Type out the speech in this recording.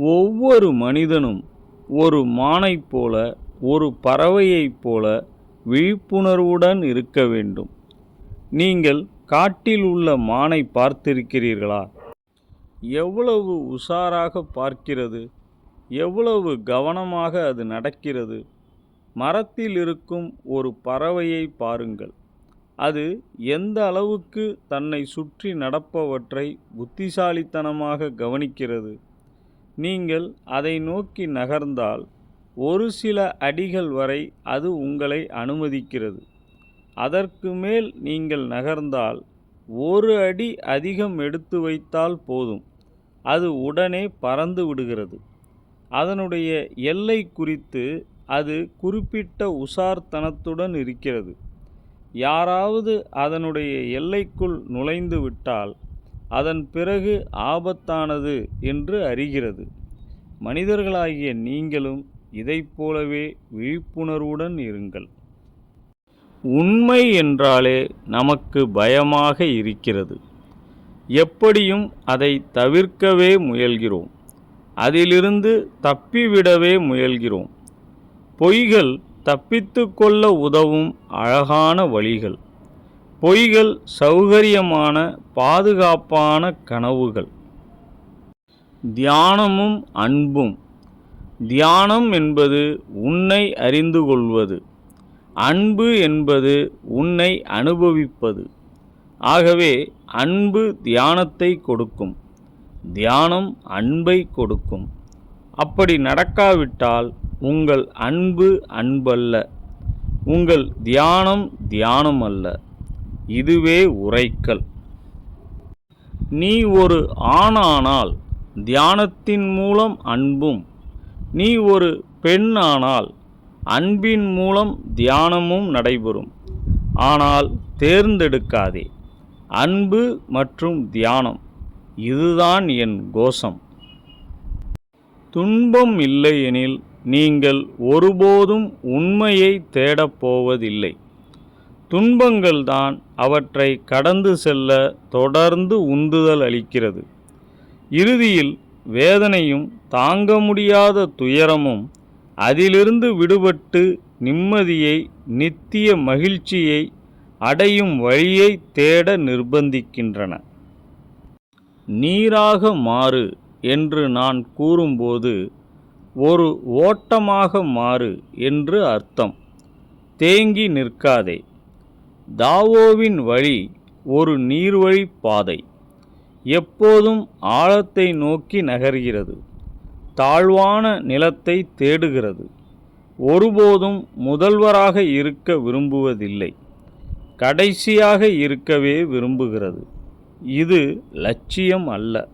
ஒவ்வொரு மனிதனும் ஒரு மானைப் போல ஒரு பறவையைப் போல விழிப்புணர்வுடன் இருக்க வேண்டும். நீங்கள் காட்டில் உள்ள மானை பார்த்திருக்கிறீர்களா? எவ்வளவு உஷாராக பார்க்கிறது. எவ்வளவு கவனமாக அது நடக்கிறது. மரத்தில் இருக்கும் ஒரு பறவையை பாருங்கள். அது எந்த அளவுக்கு தன்னை சுற்றி நடப்பவற்றை புத்திசாலித்தனமாக கவனிக்கிறது. நீங்கள் அதை நோக்கி நகர்ந்தால் ஒரு சில அடிகள் வரை அது உங்களை அனுமதிக்கிறது. அதற்கு மேல் நீங்கள் நகர்ந்தால் ஒரு அடி அதிகம் எடுத்து வைத்தால் போதும். அது உடனே பறந்து விடுகிறது. அதனுடைய எல்லை குறித்து அது குறிப்பிட்ட உசார்த்தனத்துடன் இருக்கிறது. யாராவது அதனுடைய எல்லைக்குள் நுழைந்து விட்டால் அதன் பிறகு ஆபத்தானது என்று அறிகிறது. மனிதர்களாகிய நீங்களும் இதைப் போலவே விழிப்புணர்வுடன் இருங்கள். உண்மை என்றாலே நமக்கு பயமாக இருக்கிறது. எப்படியும் அதை தவிர்க்கவே முயல்கிறோம். அதிலிருந்து தப்பிவிடவே முயல்கிறோம். பொய்கள் தப்பித்து கொள்ள உதவும் அழகான வழிகள். பொய்கள் சௌகரியமான பாதுகாப்பான கனவுகள். தியானமும் அன்பும். தியானம் என்பது உன்னை அறிந்து கொள்வது. அன்பு என்பது உன்னை அனுபவிப்பது. ஆகவே அன்பு தியானத்தை கொடுக்கும். தியானம் அன்பை கொடுக்கும். அப்படி நடக்காவிட்டால் உங்கள் அன்பு அன்பல்ல. உங்கள் தியானம் தியானம் அல்ல இதுவே உரைக்கல். நீ ஒரு ஆணானால் தியானத்தின் மூலம் அன்பும் நீ ஒரு பெண்ணானால் அன்பின் மூலம் தியானமும் நடைபெறும். ஆனால் தேர்ந்தெடுக்காதே அன்பு மற்றும் தியானம் இதுதான் என் கோஷம். துன்பம் இல்லையெனில் நீங்கள் ஒருபோதும் உண்மையை தேடப் துன்பங்கள்தான் அவற்றை கடந்து செல்ல தொடர்ந்து உந்துதல் அளிக்கிறது. இறுதியில் வேதனையும் தாங்க முடியாத துயரமும் அதிலிருந்து விடுபட்டு நிம்மதியை நித்திய மகிழ்ச்சியை அடையும் வழியை தேட நிர்பந்திக்கின்றன. நீராக மாறு என்று நான் கூறும்போது ஒரு ஓட்டமாக மாறு என்று அர்த்தம். தேங்கி நிற்காதே தாவோவின் வழி ஒரு நீர்வழி பாதை. எப்போதும் ஆழத்தை நோக்கி நகர்கிறது. தாழ்வான நிலத்தை தேடுகிறது. ஒருபோதும் முதல்வராக இருக்க விரும்புவதில்லை. கடைசியாக இருக்கவே விரும்புகிறது. இது லட்சியம் அல்ல.